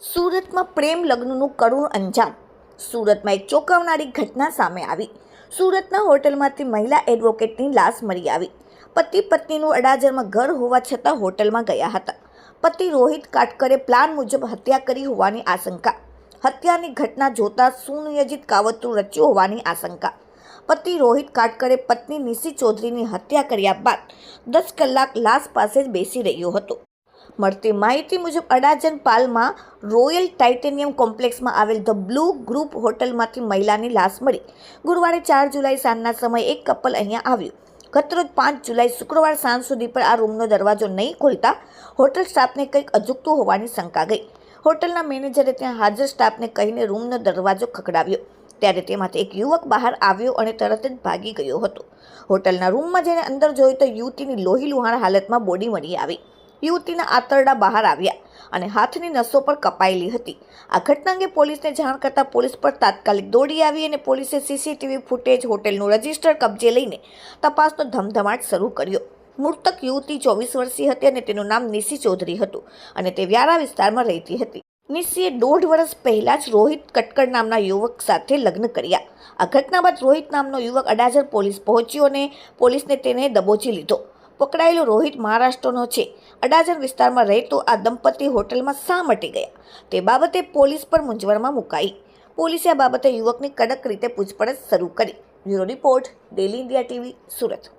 સુરતમાં પ્રેમ લગ્નનું કરુણ અંજામ. સુરતમાં એક ચોંકાવનારી ઘટના સામે આવી. સુરતના હોટલમાંથી મહિલા એડવોકેટની લાશ મળી આવી. પતિ પત્નીનું અડાજરમાં ઘર હોવા છતાં હોટલમાં ગયા હતા. પતિ રોહિત કાટકરે પ્લાન મુજબ હત્યા કરી હોવાની આશંકા. હત્યાની ઘટના જોતા સુનિયોજિત કાવતરું રચ્યું હોવાની આશંકા. પતિ રોહિત કાટકરે પત્ની નિશી ચૌધરીની હત્યા કર્યા બાદ દસ કલાક લાશ પાસે જ બેસી રહ્યો હતો. મળતી માહિતી મુજબ અડાજન પાલમાં રોયલ ટાઇટેનિયમ કોમ્પ્લેક્સમાં આવેલ ધ બ્લુ ગ્રુપ હોટલમાંથી મહિલાની લાશ મળી. ગુરુવારે ચાર જુલાઈ સાંજના સમયે એક કપલ અહીંયા આવ્યું. ગતરોજ પાંચ જુલાઈ શુક્રવાર સાંજ સુધી પણ આ રૂમનો દરવાજો નહીં ખોલતા હોટલ સ્ટાફને કંઈક અજુકતું હોવાની શંકા ગઈ. હોટલના મેનેજરે ત્યાં હાજર સ્ટાફને કહીને રૂમનો દરવાજો ખખડાવ્યો. ત્યારે તેમાંથી એક યુવક બહાર આવ્યો અને તરત જ ભાગી ગયો હતો. હોટલના રૂમમાં જઈને અંદર જોયું તો યુવતીની લોહી લુહાણ હાલતમાં બોડી મળી આવી. યુવતીના આંતરડા બહાર આવ્યા અને હાથની નસો પર કપાયેલી હતી. આ ઘટના અંગે પોલીસને જાણ કરતાં પોલીસ પર તાત્કાલિક દોડી આવી અને પોલીસે સીસીટીવી ફૂટેજ હોટેલનું રજિસ્ટર કબજે લઈને તપાસનો ધમધમાટ શરૂ કર્યો. મૃતક યુવતી ચોવીસ વર્ષીય હતી અને તેનું નામ નિશી ચૌધરી હતું અને તે વ્યારા વિસ્તારમાં રહેતી હતી. નિશીએ દોઢ વર્ષ પહેલાં જ રોહિત કટકડ નામના યુવક સાથે લગ્ન કર્યા. આ ઘટના બાદ રોહિત નામનો યુવક અડાજર પોલીસ પહોંચ્યો અને પોલીસને તેને દબોચી લીધો. પકડાયેલો રોહિત મહારાષ્ટ્રનો છે. અડાજણ વિસ્તારમાં રહેતો આ દંપતી હોટલમાં શા માટે ગયા. તે બાબતે પોલીસ પર મૂંઝવણમાં મુકાઈ. પોલીસે આ બાબતે યુવકની કડક રીતે પૂછપરછ શરૂ કરી. Bureau report, daily India TV, Surat.